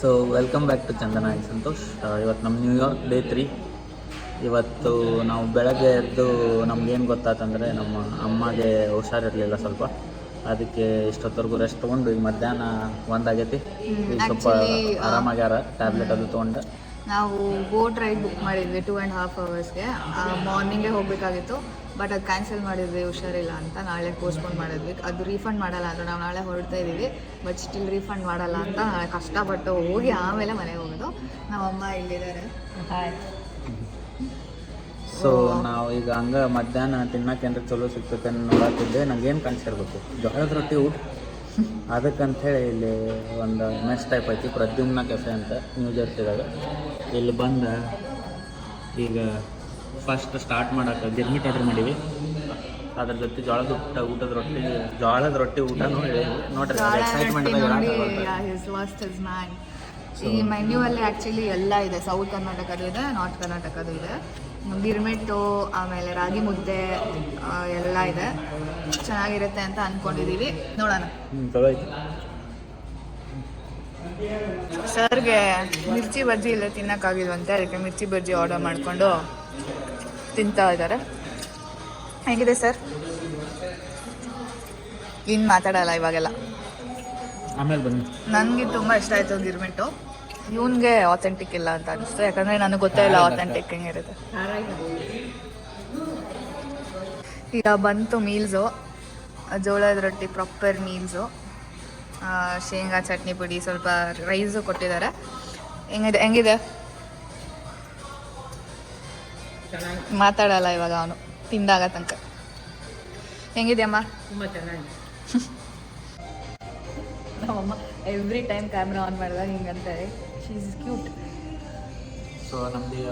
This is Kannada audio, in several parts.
So welcome back to Chandana Santosha Santosh ಇವತ್ತು ನಮ್ಮ ನ್ಯೂಯಾರ್ಕ್ ಡೇ ತ್ರೀ ಇವತ್ತು ನಾವು ಬೆಳಗ್ಗೆ ಎದ್ದು ನಮ್ಗೇನು ಗೊತ್ತಾತಂದರೆ ನಮ್ಮ ಅಮ್ಮಗೆ ಹುಷಾರಿರಲಿಲ್ಲ ಸ್ವಲ್ಪ. ಅದಕ್ಕೆ ಇಷ್ಟೊತ್ತವರೆಗೂ ರೆಸ್ಟ್ ತೊಗೊಂಡು ಈಗ ಮಧ್ಯಾಹ್ನ ಒಂದಾಗೈತಿ. ಈಗ ಸ್ವಲ್ಪ ಆರಾಮಾಗ್ಯಾರ ಟ್ಯಾಬ್ಲೆಟ್ ಅದು ತೊಗೊಂಡು. ನಾವು ಬೋಟ್ ರೈಡ್ ಬುಕ್ ಮಾಡಿದ್ವಿ ಟೂ ಆ್ಯಂಡ್ ಹಾಫ್ ಅವರ್ಸ್ಗೆ ಮಾರ್ನಿಂಗೇ ಹೋಗಬೇಕಾಗಿತ್ತು. ಬಟ್ ಅದು ಕ್ಯಾನ್ಸಲ್ ಮಾಡಿದ್ವಿ ಹುಷಾರಿಲ್ಲ ಅಂತ ನಾಳೆ ಪೋಸ್ಟ್ಪೋನ್ ಮಾಡಿದ್ವಿ. ಅದು ರೀಫಂಡ್ ಮಾಡಲ್ಲ ಅಂತ ನಾವು ನಾಳೆ ಹೊರಡ್ತಾ ಇದ್ದೀವಿ. ಬಟ್ ಸ್ಟಿಲ್ ರೀಫಂಡ್ ಮಾಡಲ್ಲ ಅಂತ ನಾಳೆ ಕಷ್ಟಪಟ್ಟು ಹೋಗಿ ಆಮೇಲೆ ಮನೆಗೆ ಹೋಗೋದು. ನಮ್ಮಮ್ಮ ಇಲ್ಲಿದ್ದಾರೆ. ಸೊ ನಾವು ಈಗ ಹಂಗೆ ಮಧ್ಯಾಹ್ನ ತಿನ್ನಕ್ಕೆ ಏನಾರ ಚಲೋ ಸಿಗ್ತೈತೆ ನಂಗೆ ಏನು ಕಾಣಿಸಿರ್ಬೇಕು? ಜೋಳದ ರೊಟ್ಟಿ ಊಟ. ಅದಕ್ಕಂಥೇಳಿ ಇಲ್ಲಿ ಒಂದು ಮೆಸ್ ಟೈಪ್ ಐತಿ. ಪ್ರದ್ಯುಮ್ನ ಕೆಫೆ ಅಂತ ನ್ಯೂ ಜರ್ಸಿದಾಗ. ಇಲ್ಲಿ ಬಂದ ಈಗ ಫಸ್ಟ್ ಸ್ಟಾರ್ಟ್ ಮಾಡೋಕೆ ಗಿರ್ಮಿಟ್ ಆರ್ಡರ್ ಮಾಡೀವಿ. ಅದ್ರ ಜೊತೆ ಜೋಳದ ಊಟ ಊಟದ ರೊಟ್ಟಿ ಜೋಳದ ರೊಟ್ಟಿ ಊಟ ನೋಡಿ ನೋಡ್ರಿ ಎಕ್ಸೈಟ್ಮೆಂಟ್ ಈ ಮೆನ್ಯೂ ಅಲ್ಲಿ ಆ್ಯಕ್ಚುಲಿ ಎಲ್ಲ ಇದೆ. ಸೌತ್ ಕರ್ನಾಟಕದ್ದು ಇದೆ ನಾರ್ತ್ ಕರ್ನಾಟಕದ್ದು ಇದೆ. ಗಿರ್ಮಿಟ್ಟು ಆಮೇಲೆ ರಾಗಿ ಮುದ್ದೆ ಎಲ್ಲ ಇದೆ. ಚೆನ್ನಾಗಿರುತ್ತೆ ಅಂತ ಅನ್ಕೊಂಡಿದೀವಿ. ನೋಡೋಣ. ಸರ್ಗೆ ಮಿರ್ಚಿ ಬಜ್ಜಿ ಇಲ್ಲ ತಿನ್ನಕ್ಕಾಗಿಲ್ವಂತೆ ಅದಕ್ಕೆ ಮಿರ್ಚಿ ಬಜ್ಜಿ ಆರ್ಡರ್ ಮಾಡಿಕೊಂಡು ತಿಂತಾ ಇದ್ದಾರೆ. ಹೇಗಿದೆ ಸರ್? ಇನ್ನು ಮಾತಾಡಲ್ಲ ಇವಾಗೆಲ್ಲ. ಆಮೇಲೆ ಬನ್ನಿ. ನನಗೆ ತುಂಬ ಇಷ್ಟ ಆಯಿತು ಗಿರ್ಮಿಟ್ಟು ಇವನ್ಗೆ ಆಥೆಂಟಿಕ್ ಇಲ್ಲ ಅಂತ ಅನಿಸ್ತು ಯಾಕಂದರೆ ನನಗೆ ಗೊತ್ತೇ ಇಲ್ಲ ಆಥೆಂಟಿಕ್ ಹೆಂಗಿರುತ್ತೆ ಈಗ ಬಂತು ಮೀಲ್ಸು ಜೋಳದ ರೊಟ್ಟಿ ಪ್ರಾಪರ್ ಮೀಲ್ಸು ಶೇಂಗಾ ಚಟ್ನಿ ಪುಡಿ ಸ್ವಲ್ಪ ರೈಸು ಕೊಟ್ಟಿದ್ದಾರೆ. ಹೆಂಗಿದೆ ಹೆಂಗಿದೆ? ಮಾತಾಡಲ್ಲ ಇವಾಗ ಅವನು. ತಿಂದಾಗ ತನಕ. ಹೆಂಗಿದ್ಯಮ್ಮ? ತುಂಬಾ ಚೆನ್ನಾಗಿ ನಮ್ಮಮ್ಮ ಎವ್ರಿ ಟೈಮ್ ಕ್ಯಾಮ್ರಾ ಆನ್ ಮಾಡಿದಾಗ ಹಿಂಗಂತಾರೆ ಶೀಸ್ ಕ್ಯೂಟ್ ಸೊ ನಮ್ದು ಈಗ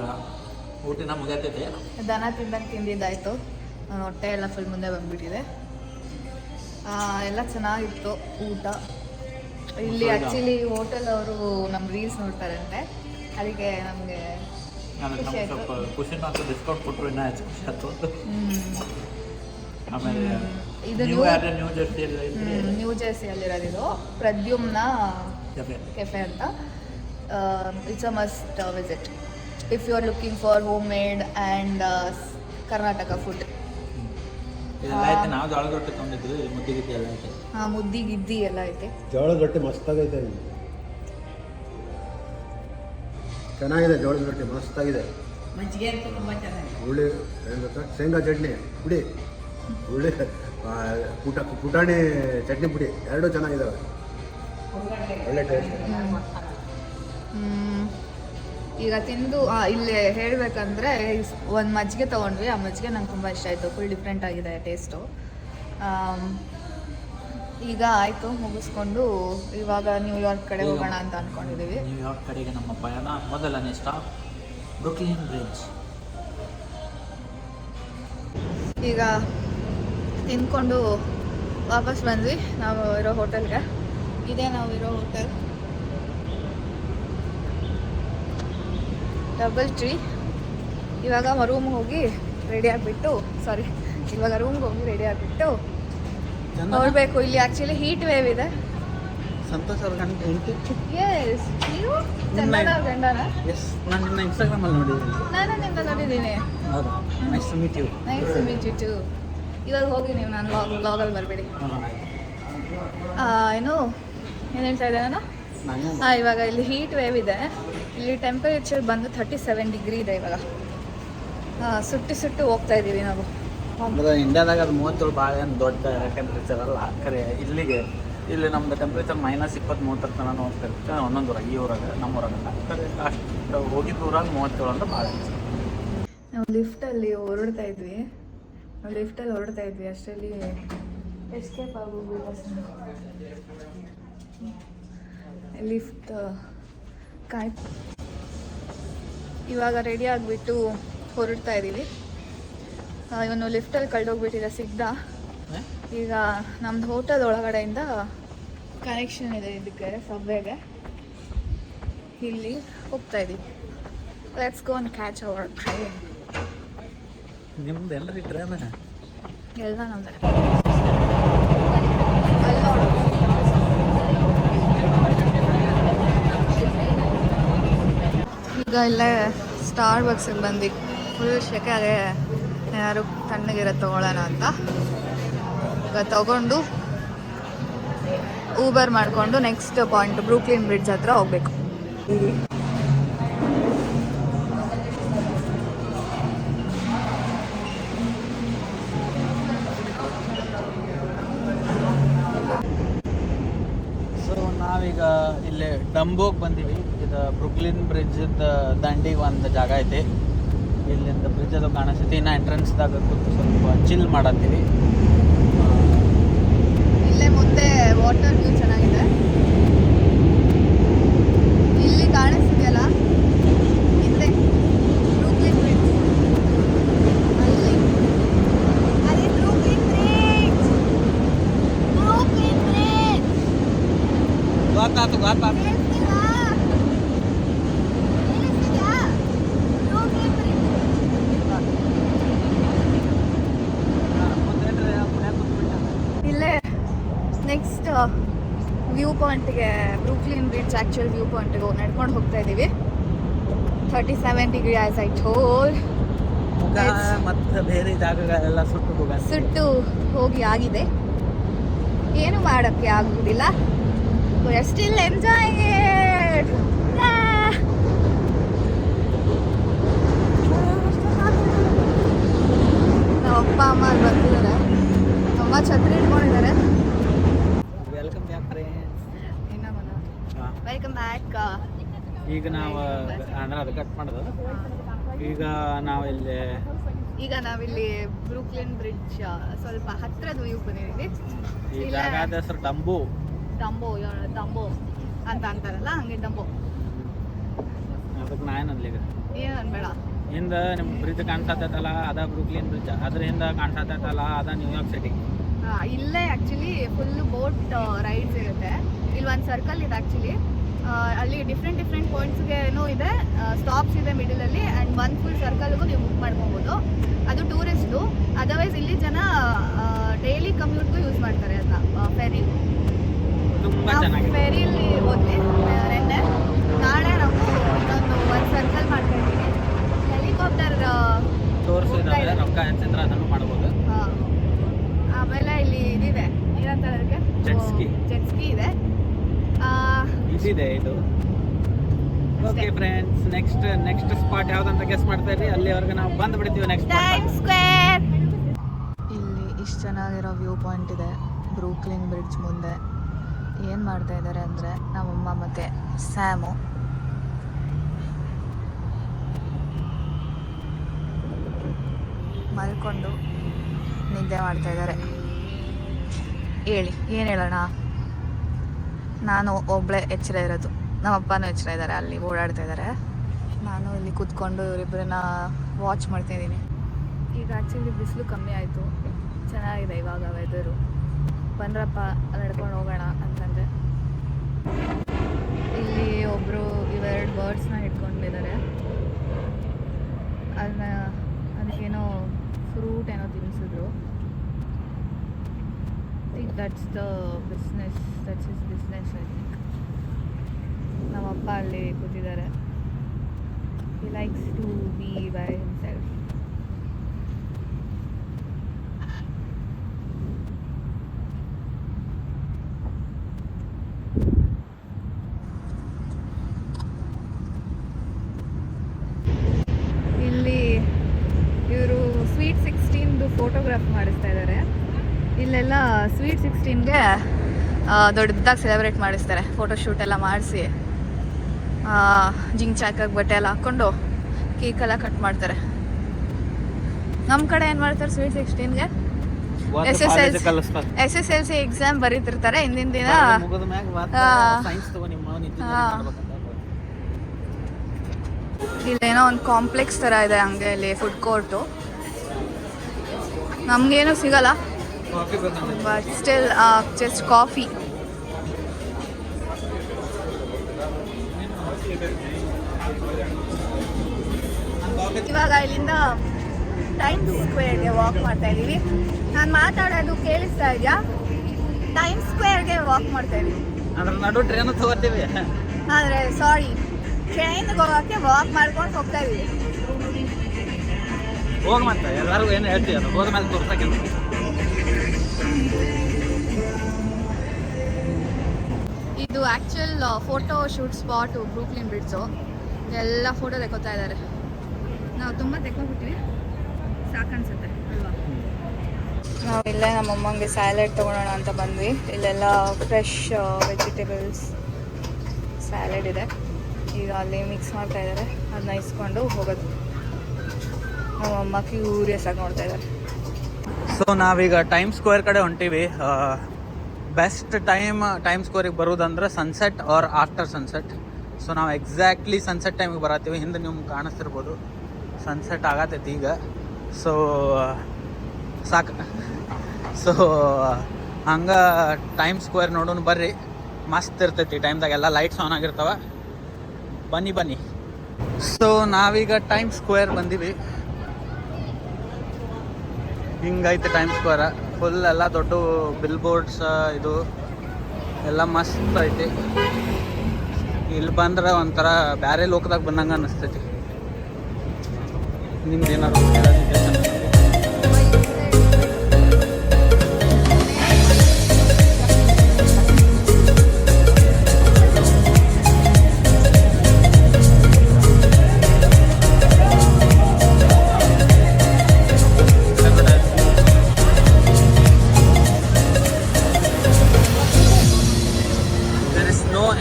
ಊಟಿನ ಮುಗಿಯತೈತೆ ದನ ತಿಂದಂಗೆ ತಿಂದಿದ್ದಾಯ್ತು. ನನ್ನ ಹೊಟ್ಟೆ ಎಲ್ಲ ಫುಲ್ ಮುಂದೆ ಬಂದ್ಬಿಟ್ಟಿದೆ. ಆ, ಎಲ್ಲ ಚೆನ್ನಾಗಿತ್ತು ಊಟ. ಇಲ್ಲಿ? ಆ್ಯಕ್ಚುಲಿ ಹೋಟೆಲ್ ಅವರು ನಮ್ಮ ರೀಲ್ಸ್ ನೋಡ್ತಾರಂತೆ. ಅದಕ್ಕೆ ನಮಗೆ ಖುಷಿ ನಮ್ಗೆ ಆಯ್ತು. ಸ್ವಲ್ಪ ಖುಷಿನೂ ಅಂತ ಡಿಸ್ಕೌಂಟ್ ಕೊಟ್ಟರು ಇನ್ನೂ ಹೆಚ್ಚು ಖುಷಿ ಆಯ್ತು. ಆಮೇಲೆ ಇದು ನ್ಯೂ ನ್ಯೂ ಜರ್ಸಿಯಲ್ಲಿ ನ್ಯೂ ಇದು. ಪ್ರದ್ಯುಮ್ನ. ಕೆಫೆ. ಅಂತ. It's a must visit if you are looking for home made and Karnataka food ಇದೆಲ್ಲ ಐತೆ ನಾವು ಜೋಳದ ರೊಟ್ಟಿ ತೊಗೊಂಡಿದ್ವಿ ಮುದ್ದಿ ಮುದ್ದಿಗಿದ್ದಿ ಎಲ್ಲ ಐತೆ. ಮುದ್ದಿ ಗಿದ್ದಿ ಎಲ್ಲ ಐತೆ. ಜೋಳದ ರೊಟ್ಟಿ ಮಸ್ತಾಗೈತೆ ಚೆನ್ನಾಗಿದೆ ಜೋಳದ ರೊಟ್ಟಿ ಮಸ್ತಾಗಿದೆ ಮಜ್ಜಿಗೆ ಅಂತೂ ತುಂಬ ಚೆನ್ನಾಗಿ ಹುಳಿ ಏನ್ ಗೊತ್ತಾ? ಶೇಂಗಾ ಚಟ್ನಿ ಪುಡಿ. ಹುಳಿ ಪುಟ ಪುಟಾಣಿ ಚಟ್ನಿ ಪುಡಿ. ಎರಡೂ ಚೆನ್ನಾಗಿದ್ದಾವೆ ಒಳ್ಳೆ ಟೇಸ್ಟ್ ಹ್ಮ್. ಈಗ ತಿಂದು ಇಲ್ಲಿ ಹೇಳಬೇಕಂದ್ರೆ ಒಂದು ಮಜ್ಜಿಗೆ ತೊಗೊಂಡ್ವಿ. ಆ ಮಜ್ಜಿಗೆ ನಂಗೆ ತುಂಬ ಇಷ್ಟ ಆಯಿತು. ಫುಲ್ ಡಿಫ್ರೆಂಟ್ ಆಗಿದೆ ಟೇಸ್ಟು ಈಗ ಆಯಿತು ಮುಗಿಸ್ಕೊಂಡು ಇವಾಗ ನ್ಯೂಯಾರ್ಕ್ ಕಡೆ ಹೋಗೋಣ ಅಂತ ಅಂದ್ಕೊಂಡಿದ್ದೀವಿ ನ್ಯೂಯಾರ್ಕ್ ಕಡೆಗೆ ನಮ್ಮ ಪಯಣ. ಮೊದಲನೇ ಸ್ಟಾಪ್ ಬ್ರುಕ್ಲಿನ್ ಬ್ರಿಡ್ಜ್ ಈಗ ತಿನ್ಕೊಂಡು ವಾಪಸ್ ಬಂದ್ವಿ. ನಾವು ಇರೋ ಹೋಟೆಲ್ಗೆ. ಇದೇ ನಾವು ಇರೋ ಹೋಟೆಲ್. ಡಬಲ್ ಟ್ರೀ ಇವಾಗ ರೂಮ್ ಹೋಗಿ ರೆಡಿ ಆಗಿಬಿಟ್ಟು ಸಾರಿ ಇವಾಗ ರೂಮ್ಗೆ ಹೋಗಿ ರೆಡಿ ಆಗಿಬಿಟ್ಟು ನೋಡಬೇಕು ಇಲ್ಲಿ ಆಕ್ಚುಲಿ ಹೀಟ್ ವೇವ್ ಇದೆ. ಸಂತೋಷ್ ಅವ್ರ ಗಂಡ ಹೆಂಡತಿ? ಎಸ್ ನೀವು? ಚಂದನ ಅವ್ರ ಗಂಡನ? ಎಸ್ ನಾನು ನಿನ್ನ ಇನ್ಸ್ಟಾಗ್ರಾಮಲ್ಲಿ ನೋಡಿದ್ದೀನಿ. ನಾನು ನಿನ್ನ ನೋಡಿದ್ದೀನಿ. ಹೌದು nice to meet you nice to meet you too ಇವಾಗ ಹೋಗಿ ನೀವು ನಾನು ಲಾಗ್ ಲಾಗಲ್ಲಿ ಬರಬೇಡಿ. ಏನು? ಏನು ಹೇಳ್ತಾ ಇದ್ದೆ ನಾನು? ಹಾಂ ಇವಾಗ ಇಲ್ಲಿ ಹೀಟ್ ವೇವ್ ಇದೆ. ಇಲ್ಲಿ ಟೆಂಪರೇಚರ್ ಬಂದು ಥರ್ಟಿ ಸೆವೆನ್ ಡಿಗ್ರಿ ಇದೆ ಇವಾಗ. ಸುಟ್ಟು ಸುಟ್ಟು ಹೋಗ್ತಾ ಇದ್ದೀವಿ ನಾವು. ಅಂದ್ರೆ ಇಂಡಿಯಾದಾಗ ಅದು ಮೂವತ್ತೇಳು ಭಾಳ ಏನು ದೊಡ್ಡ ಟೆಂಪ್ರೇಚರ್ ಅಲ್ಲ. ಖರೆ ಇಲ್ಲಿಗೆ, ಇಲ್ಲಿ ನಮ್ದು ಟೆಂಪ್ರೇಚರ್ ಮೈನಸ್ ಇಪ್ಪತ್ತು ಮೂವತ್ತರ ತನಕ ಹೋಗ್ತಿರುತ್ತೆ ಒಂದೊಂದು ಊರಾಗ, ಈ ಊರಾಗ, ನಮ್ಮ ಊರಾಗಲ್ಲ. ಖರೆ ಅಷ್ಟು ಹೋಗಿದ್ದ ಊರಾಗ ಮೂವತ್ತೇಳು ಅಂದ್ರೆ ಭಾಳ ನಾವು ಲಿಫ್ಟಲ್ಲಿ ಹೊರಡ್ತಾ ಇದ್ವಿ. ನಾವು ಲಿಫ್ಟಲ್ಲಿ ಹೊರಡ್ತಾ ಇದ್ವಿ. ಅಷ್ಟರಲ್ಲಿ ಎಸ್ಕೇಪ್ ಆಗೋಗ್ಬಿಟ್ಟು ಲಿಫ್ಟ್ ಕಾಯ್ ಇವಾಗ ರೆಡಿ ಆಗಿಬಿಟ್ಟು ಹೊರಡ್ತಾ ಇದ್ದೀವಿ ಇವನು ಲಿಫ್ಟಲ್ಲಿ ಕಳ್ದೋಗ್ಬಿಟ್ಟಿದೆ ಸಿಗ್ದ? ಈಗ ನಮ್ದು ಹೋಟೆಲ್ ಒಳಗಡೆಯಿಂದ ಕನೆಕ್ಷನ್ ಇದೆ ಇದಕ್ಕೆ ಸಬ್ವೆಗೆ ಇಲ್ಲಿ ಹೋಗ್ತಾ ಇದ್ದೀವಿ let's go and catch our train ನಿಮ್ದು ಎಲ್ಲ ಟ್ರೈನ್ ಎಲ್ಲ ನಮ್ದೆ ಈಗ ಇಲ್ಲೇ ಸ್ಟಾರ್ ಬಕ್ಸಿಗೆ ಬಂದಿ ಫುಲ್ ಶೆಕೆಗೆ ಯಾರು ತಣ್ಣಗಿರೋ ತಗೊಳ್ಳೋಣ ಅಂತ. ಈಗ ತಗೊಂಡು ಊಬರ್ ಮಾಡಿಕೊಂಡು ನೆಕ್ಸ್ಟ್ ಪಾಯಿಂಟ್ ಬ್ರೂಕ್ಲಿನ್ ಬ್ರಿಡ್ಜ್ ಹತ್ರ ಹೋಗ್ಬೇಕು. ಸೊ ನಾವೀಗ ಇಲ್ಲಿ ಡಂಬೋಗ್ ಬಂದೀವಿ. ಇದು ಬ್ರುಕ್ಲಿನ್ ಬ್ರಿಡ್ಜ್ ದಂಡಿಗೆ ಒಂದು ಜಾಗ ಐತಿ. ಇಲ್ಲಿಂದ ಬ್ರಿಡ್ಜ್ ಅದು ಕಾಣಿಸ್ತೈತಿ. ಇನ್ನು ಎಂಟ್ರೆನ್ಸ್ದಾಗ ಕೂತು ಸ್ವಲ್ಪ ಚಿಲ್ ಮಾಡತ್ತೀವಿ. ಇಲ್ಲೇ ಮುಂದೆ ವಾಟರ್ ವ್ಯೂ ಚೆನ್ನಾಗಿದೆ ಇಲ್ಲಿ ಕಾಣಿಸ್ತಿದೆಯಲ್ಲ ಹಿಂದೆ ಬ್ರೂಕ್ಲಿನ್ ಬ್ರಿಡ್ಜ್ ಅಲ್ಲಿ ಅದೇ ಬ್ರೂಕ್ಲಿನ್ ಬ್ರಿಡ್ಜ್ ಬ್ರೂಕ್ಲಿನ್ ಬ್ರಿಡ್ಜ್ ಗೊತ್ತಾತು ಗೊತ್ತಾತು ಕೇಳಿಸ್ತಿಲ್ವಾ? ಕೇಳಿಸ್ತಿದ್ಯಾ? ಬ್ರೂಕ್ಲಿನ್ ಬ್ರಿಡ್ಜ್ ಇಲ್ಲೇ ನೆಕ್ಸ್ಟ್ ವ್ಯೂ ಪಾಯಿಂಟ್ಗೆ ಬ್ರೂಕ್ಲಿನ್ ಬ್ರಿಡ್ಜ್ ಆ್ಯಕ್ಚುಯಲ್ ವ್ಯೂ ಪಾಯಿಂಟ್ಗೆ ನಡ್ಕೊಂಡು ಹೋಗ್ತಾ ಇದ್ದೀವಿ. Thirty seven degree as I told ಮತ್ತು ಬೇರೆ ಜಾಗಗಳೆಲ್ಲ ಸುಟ್ಟು ಹೋಗ ಸುಟ್ಟು ಹೋಗಿ ಆಗಿದೆ. ಏನು ಮಾಡೋಕ್ಕೆ ಆಗುವುದಿಲ್ಲ ಸ್ಟಿಲ್ ಎಂಜಾಯ್ ನಮ್ಮ ಅಪ್ಪ ಅಮ್ಮ ಅಲ್ಲಿ ಬರ್ತಿದ್ದಾರೆ ಅಮ್ಮ ಛತ್ರಿ ಇಟ್ಕೊಂಡಿದ್ದಾರೆ welcome back friends welcome back ಈಗ ನಾವು ಅಂದ್ರೆ ಅದು ಕಟ್ ಮಾಡೋದು. ಈಗ ನಾವು ಇಲ್ಲಿ ಈಗ ನಾವಿಲ್ಲಿ ಬ್ರೂಕ್ಲಿನ್ ಬ್ರಿಡ್ಜ್ ಸ್ವಲ್ಪ ಹತ್ರದ ವ್ಯೂ ಬಂದಿದ್ದೀವಿ ಈ. ಜಾಗದ ಹೆಸರು ಡಂಬು ಡಂಬೋ ಡಂಬೋ ಅಂತ ಅಂತಾರಲ್ಲ ಹಂಗೆ ಡಂಬೋ ಅದಕ್ಕೆ ನಾ ಏನು ಈಗ? ಏನು ಅನ್ಬೇಡ. ಹಿಂದ ನಿಮ್ ಬ್ರಿಡ್ಜ್ ಕಾಣಿಸತ್ತಲ್ಲ ಅದ ಬ್ರೂಕ್ಲಿನ್ ಬ್ರಿಡ್ಜ್ ಅದ್ರ ಹಿಂದ ಕಾಣಿಸತ್ತೈತಲ್ಲ ಅದ ನ್ಯೂಯಾರ್ಕ್ ಸಿಟಿ ಇಲ್ಲೇ ಆ್ಯಕ್ಚುಲಿ ಫುಲ್ ಬೋಟ್ ರೈಡ್ಸ್ ಇರುತ್ತೆ. ಇಲ್ಲಿ ಒಂದು ಸರ್ಕಲ್ ಇದೆ ಆ್ಯಕ್ಚುಲಿ ಅಲ್ಲಿ ಡಿಫ್ರೆಂಟ್ ಡಿಫ್ರೆಂಟ್ ಏನೋ ಇದೆ ಸ್ಟಾಪ್ಸ್ ಇದೆ ಮಿಡಲಲ್ಲಿ ಆ್ಯಂಡ್ ಒನ್ ಫುಲ್ ಸರ್ಕಲ್ಗೂ ನೀವು ಬುಕ್ ಮಾಡ್ಕೊಬೋದು. ಅದು ಟೂರಿಸ್ಟು ಅದರ್ವೈಸ್ ಇಲ್ಲಿ ಜನ ಡೈಲಿ ಕಮ್ಯೂಟ್ಗೂ ಯೂಸ್ ಮಾಡ್ತಾರೆ ಅದನ್ನ ಫೆರಿ ನಾವು ಚೆನ್ನಾಗಿದೆ. ಫೆರಿಲಿ ಹೋದ್ವಿ ನಿನ್ನೆ ನಾಳೆ ನಾವು ಇನ್ನೊಂದು ಒಂದು ಸರ್ಕಲ್ ಮಾಡ್ತಾ ಇದ್ದೀವಿ ಹೆಲಿಕಾಪ್ಟರ್ ತೋರಿಸಿದ್ರೆ ರೊಕ್ಕ ಹೆಚ್ಚಂದ್ರೆ ಅದನ್ನು ಮಾಡ್ಬೋದು. ಆಮೇಲೆ ಇಲ್ಲಿ ಇದಿದೆ ಏನಂತಾರೆ ಅದಕ್ಕೆ? ಜೆಟ್ಸ್ಕಿ ಜೆಟ್ಸ್ಕಿ ಇದೆ. ಇದಿದೆ ಇದು. Okay friends next next spot ಯಾವ್ದಂತ guess ಮಾಡ್ತಾ ಇರಿ. ಅಲ್ಲಿವರೆಗೆ ನಾವು ಬಂದು ಬಿಡ್ತೀವಿ ನೆಕ್ಸ್ಟ್ ಟೈಮ್ ಸ್ಕ್ವೇರ್ ಇಲ್ಲಿ ಇಷ್ಟು ಚೆನ್ನಾಗಿರೋ ವ್ಯೂ ಪಾಯಿಂಟ್ ಇದೆ. ಬ್ರೂಕ್ಲಿನ್ ಬ್ರಿಡ್ಜ್ ಮುಂದೆ. ಏನು ಮಾಡ್ತಾ ಇದ್ದಾರೆ ಅಂದರೆ ನಮ್ಮಮ್ಮ ಮತ್ತು ಸ್ಯಾಮು ಮಲ್ಕೊಂಡು ನಿದ್ದೆ ಮಾಡ್ತಾ ಇದ್ದಾರೆ ಹೇಳಿ ಏನು ಹೇಳೋಣ? ನಾನು ಒಬ್ಬಳೇ ಎಚ್ಚರ ಇರೋದು. ನಮ್ಮಪ್ಪನೂ ಎಚ್ಚರ ಇದ್ದಾರೆ, ಅಲ್ಲಿ ಓಡಾಡ್ತಾ ಇದ್ದಾರೆ. ನಾನು ಇಲ್ಲಿ ಕೂತ್ಕೊಂಡು ಇವರಿಬ್ಬರನ್ನ ವಾಚ್ ಮಾಡ್ತಾ ಇದ್ದೀನಿ. ಈಗ ಆ್ಯಕ್ಚುಲಿ ಬಿಸಿಲು ಕಮ್ಮಿ ಆಯಿತು. ಚೆನ್ನಾಗಿದೆ ಇವಾಗ ವೆದರು ಬಂದ್ರಪ್ಪ, ನಡ್ಕೊಂಡು ಹೋಗೋಣ ಅಂತಂದೆ. ಇಲ್ಲಿ ಒಬ್ಬರು ಇವೆರಡು ಬರ್ಡ್ಸ್ನ ಇಟ್ಕೊಂಡಿದ್ದಾರೆ ಅದನ್ನ ಅದಕ್ಕೇನೋ ಫ್ರೂಟ್ ಏನೋ ತಿನ್ನಿಸಿದ್ರು that's the business that's is business I think ನಮ್ಮಪ್ಪ ಅಲ್ಲಿ ಕೂತಿದ್ದಾರೆ. He likes to be by himself. ಇಲ್ಲಿ ಇವರು ಸ್ವೀಟ್ ಸಿಕ್ಸ್ಟೀನ್ದು ಫೋಟೋಗ್ರಾಫ್ ಮಾಡಿಸ್ತಾ ಇದ್ದಾರೆ. ಇಲ್ಲೆಲ್ಲ ಸ್ವೀಟ್ ಸಿಕ್ಸ್ಟೀನ್ಗೆ ದೊಡ್ಡದಾಗಿ ಸೆಲೆಬ್ರೇಟ್ ಮಾಡಿಸ್ತಾರೆ. ಫೋಟೋಶೂಟ್ ಎಲ್ಲ ಮಾಡಿಸಿ ಜಿಂಗ್ ಚಾಕಾಗಿ ಬಟ್ಟೆ ಎಲ್ಲ ಹಾಕ್ಕೊಂಡು ಕೇಕೆಲ್ಲ ಕಟ್ ಮಾಡ್ತಾರೆ. ನಮ್ಮ ಕಡೆ ಏನು ಮಾಡ್ತಾರೆ sweet ಸಿಕ್ಸ್ಟೀನ್ಗೆ S S L C S S L C exam ಬರೀತಿರ್ತಾರೆ. ಹಿಂದಿನ ದಿನ. ಇಲ್ಲೇನೋ ಒಂದು ಕಾಂಪ್ಲೆಕ್ಸ್ ಥರ ಇದೆ ಹಂಗೆ ಇಲ್ಲಿ ಫುಡ್ ಕೋರ್ಟು ನಮಗೇನು ಸಿಗಲ್ಲ. ಬಟ್ ಸ್ಟಿಲ್ ಜಸ್ಟ್ ಕಾಫಿ ಇವಾಗ ಇಲ್ಲಿಂದ ಟೈಮ್ ಸ್ಕ್ವೇರ್ಗೆ ವಾಕ್ ಮಾಡ್ತಾ ಇದ್ದೀವಿ ನಾನು ಮಾತಾಡೋದು ಕೇಳಿಸ್ತಾ ಇದೆಯಾ? ಟೈಮ್ ಸ್ಕ್ವೇರ್ಗೆ ವಾಕ್ ಮಾಡ್ತಾ ಇದ್ದೀವಿ ಅದ್ರ ನಡು ಟ್ರೈನ್ ತಗೋತೀವಿ. ಆದರೆ ಸಾರಿ ಟ್ರೈನ್ ಹೋಗೋಕ್ಕೆ ವಾಕ್ ಮಾಡ್ಕೊಂಡು ಹೋಗ್ತಾ ಇದ್ದೀವಿ ಹೋಗಿ ಮತ್ತೆ ಎಲ್ಲರಿಗೂ ಏನು ಹೇಳ್ತೀವಿ ಅದು? ತೋರ್ಸಕ್ಕೆ. ಇದು actual photo shoot spot Brooklyn bridge ಎಲ್ಲ ಫೋಟೋ ತೆಕ್ಕೋತಾ ಇದ್ದಾರೆ. ನಾವು ತುಂಬ ತೆಕ್ಕೋಬಿಟ್ಟಿವಿ. ಸಾಕನ್ಸುತ್ತೆ, ಅಲ್ವಾ? ನಮ್ಮ ಅಮ್ಮಂಗೆ ಸ್ಯಾಲೆಡ್ ತೊಗೊಳೋಣ ಅಂತ ಬಂದ್ವಿ. ಇಲ್ಲೆಲ್ಲ ಫ್ರೆಶ್ ವೆಜಿಟೇಬಲ್ಸ್ ಸ್ಯಾಲೆಡ್ ಇದೆ. ಈಗ ಅಲ್ಲಿ ಮಿಕ್ಸ್ ಮಾಡ್ತಾ ಇದ್ದಾರೆ. ಅದನ್ನ ಇಸ್ಕೊಂಡು ಹೋಗೋದು. ನಮ್ಮ ಅಮ್ಮ ಕ್ಯೂರಿಯಸ್ ಆಗಿ ನೋಡ್ತಾ ಇದ್ದಾರೆ. ಸೊ ನಾವೀಗ ಟೈಮ್ ಸ್ಕ್ವೇರ್ ಕಡೆ ಹೊಂಟೀವಿ. ಬೆಸ್ಟ್ ಟೈಮ್ ಟೈಮ್ ಸ್ಕ್ವೇರಿಗೆ ಬರೋದಂದ್ರೆ sunset or after sunset so ನಾವು ಎಕ್ಸಾಕ್ಟ್ಲಿ ಸನ್ಸೆಟ್ ಟೈಮಿಗೆ ಬರತ್ತೀವಿ. ಹಿಂದೆ ನಿಮ್ಗೆ ಕಾಣಿಸ್ತಿರ್ಬೋದು. ಸನ್ಸೆಟ್ ಆಗತ್ತೈತಿ ಈಗ. ಸೊ ಸಾಕು. ಸೊ ಹಂಗೆ ಟೈಮ್ ಸ್ಕ್ವೇರ್ ನೋಡೋಣ ಬರ್ರಿ. ಮಸ್ತ್ ಇರ್ತೈತಿ ಟೈಮ್ದಾಗ ಎಲ್ಲ ಲೈಟ್ಸ್ ಆನ್ ಆಗಿರ್ತಾವ. ಬನ್ನಿ ಬನ್ನಿ. ಸೊ ನಾವೀಗ ಟೈಮ್ ಸ್ಕ್ವೇರ್ ಬಂದೀವಿ. ಹಿಂಗೈತೆ ಟೈಮ್ ಸ್ಕ್ವೇರ್ ಫುಲ್ ಎಲ್ಲ ದೊಡ್ಡ ಬಿಲ್ ಬೋರ್ಡ್ಸ್ ಇದು ಎಲ್ಲ ಮಸ್ತ್ ಐತಿ. ಇಲ್ಲಿ ಬಂದ್ರೆ ಒಂಥರ ಬ್ಯಾರೆ ಲೋಕದಾಗ ಬಂದಂಗೆ ಅನಿಸ್ತೈತಿ. ನಿಮ್ದು ಏನಾದ್ರು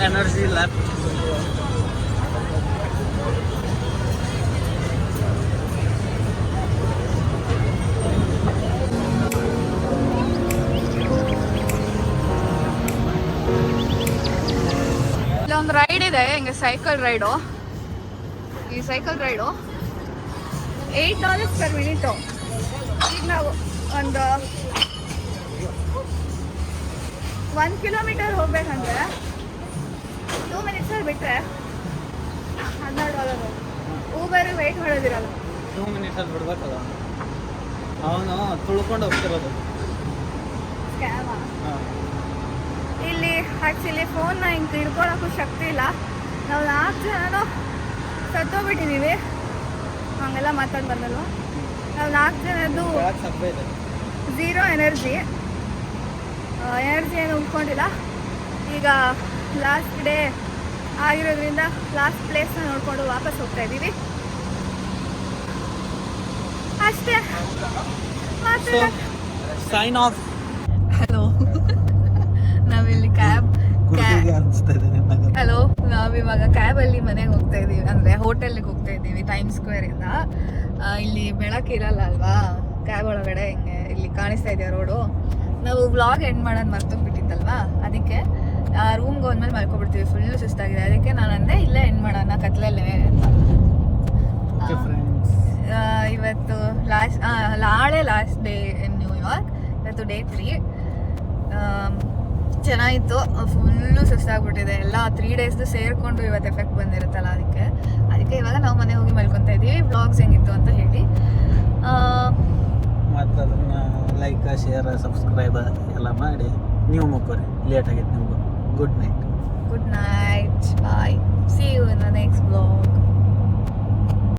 energy left. ಇಲ್ಲೊಂದು ರೈಡ್ ಇದೆ, ಹಿಂಗೆ ಸೈಕಲ್ ರೈಡು ಈ cycle ride eight dollars per minute ಈಗ ನಾವು ಒಂದು ಒನ್ ಕಿಲೋಮೀಟರ್ ಹೋಗ್ಬೇಕಂದ್ರೆ ಟೂ ಮಿನಿಟ್ಸಲ್ಲಿ ಬಿಟ್ಟರೆ ಹನ್ನೆರಡು ಡಾಲರು ಊಬರ್ ವೆಯ್ಟ್ ಮಾಡೋದಿರಲ್ಲ. ಟೂ ಮಿನಿಟ್ಸಲ್ಲಿ ಬಿಡ್ಬೇಕಲ್ಲ. ಅವನು ತುಳ್ಕೊಂಡು ಹೋಗ್ತಿರೋದು. ಸ್ಕ್ಯಾಮ ಇಲ್ಲಿ ಆ್ಯಕ್ಚುಲಿ ಫೋನ್ನ ಹಿಂಗೆ ಹಿಡ್ಕೊಳಕ್ಕೂ ಶಕ್ತಿ ಇಲ್ಲ. ನಾವು ನಾಲ್ಕು ಜನನೂ ಸತ್ತೋಗ್ಬಿಟ್ಟಿದ್ದೀವಿ ಹಂಗೆಲ್ಲ ಮಾತಾಡಿ ಬಂದಲ್ವ? ನಾವು ನಾಲ್ಕು ಜನದ್ದು ಝೀರೋ ಎನರ್ಜಿ ಎನರ್ಜಿ ಏನು ಉಳ್ಕೊಂಡಿಲ್ಲ. ಈಗ ಲಾಸ್ಟ್ ಡೇ ಆಗಿರೋದ್ರಿಂದ ಲಾಸ್ಟ್ ಪ್ಲೇಸ್ನ ನೋಡಿಕೊಂಡು ವಾಪಸ್ ಹೋಗ್ತಾ ಇದ್ದೀವಿ. ಅಷ್ಟೇ. ಸೈನ್ ಆಫ್ ಹಲೋ ನಾವಿಲ್ಲಿ ಕ್ಯಾಬ್ ಇದೆ ಹಲೋ ನಾವಿವಾಗ ಕ್ಯಾಬಲ್ಲಿ ಮನೆಗೆ ಹೋಗ್ತಾ ಇದ್ದೀವಿ. ಅಂದರೆ ಹೋಟೆಲ್ಗೆ ಹೋಗ್ತಾ ಇದ್ದೀವಿ ಟೈಮ್ ಸ್ಕ್ವೇರಿಂದ ಇಲ್ಲಿ ಬೆಳಕಿರಲ್ಲ ಅಲ್ವಾ? ಕ್ಯಾಬ್ ಒಳಗಡೆ ಹಿಂಗೆ ಇಲ್ಲಿ ಕಾಣಿಸ್ತಾ ಇದೆಯಾ ರೋಡು ನಾವು ವ್ಲಾಗ್ ಎಂಡ್ ಮಾಡೋದು ಮರ್ತೋಗ್ಬಿಟ್ಟಿತ್ತಲ್ವಾ? ಅದಕ್ಕೆ ರೂಮ್ಗೆ ಹೋದ್ಮೇಲೆ ಮಲ್ಕೊಬಿಡ್ತೀವಿ. ಫುಲ್ಲು ಸುಸ್ತಾಗಿದೆ. ಅದಕ್ಕೆ ನಾನು ಅಂದೆ ಇಲ್ಲೇ ಎಂಡ್ ಮಾಡೋಣ ಕತ್ಲಲ್ಲೇ ಅಂತ. ಇವತ್ತು ಲಾಸ್ಟ್ ನಾಳೆ last day in New York ಇವತ್ತು ಡೇ ತ್ರೀ ಚೆನ್ನಾಗಿತ್ತು. ಫುಲ್ಲು ಸುಸ್ತಾಗ್ಬಿಟ್ಟಿದೆ. ಎಲ್ಲ ತ್ರೀ ಡೇಸ್ದು ಸೇರಿಕೊಂಡು ಇವತ್ತು ಎಫೆಕ್ಟ್ ಬಂದಿರುತ್ತಲ್ಲ ಅದಕ್ಕೆ. ಅದಕ್ಕೆ ಇವಾಗ ನಾವು ಮನೆ ಹೋಗಿ ಮಲ್ಕೊತಾ ಇದ್ದೀವಿ. ಬ್ಲಾಗ್ಸ್ ಹೆಂಗಿತ್ತು ಅಂತ ಹೇಳಿ. ಮತ್ತು ಅದನ್ನ ಲೈಕ್ ಶೇರ್ ಸಬ್ಸ್ಕ್ರೈಬ್ ಎಲ್ಲ ಮಾಡಿ. ನೀವು ಮುಕ್ಕೋರಿ. ಲೇಟ್ ಆಗೈತೆ ನಿಮ್ಗೆ. good night. Good night. Bye. See you in the next vlog.